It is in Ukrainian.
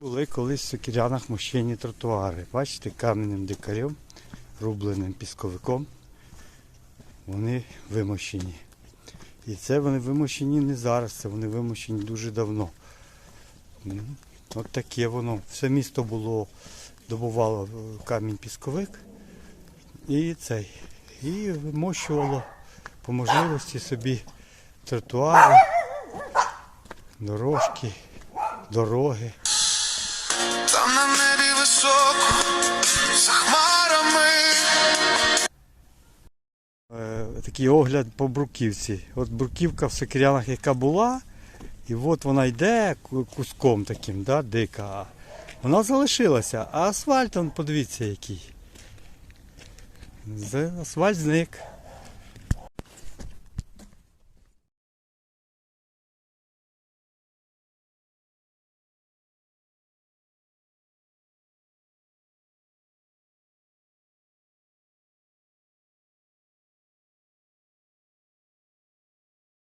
Були колись в Сокірянах мощені тротуари. Бачите, кам'яним дикарем, рубленим пісковиком. Вони вимощені. І це вони вимощені не зараз, це вони вимощені дуже давно. От таке воно. Все місто було, добувало е, камінь пісковик і цей. І вимощувало по можливості собі тротуари, дорожки, дороги. Там на небі високо, за хмарами. Е, такий огляд по бруківці. От бруківка в Сокирянах, яка була, і от вона йде куском таким, да, дика. Вона залишилася, а асфальт, он, подивіться який. Асфальт зник.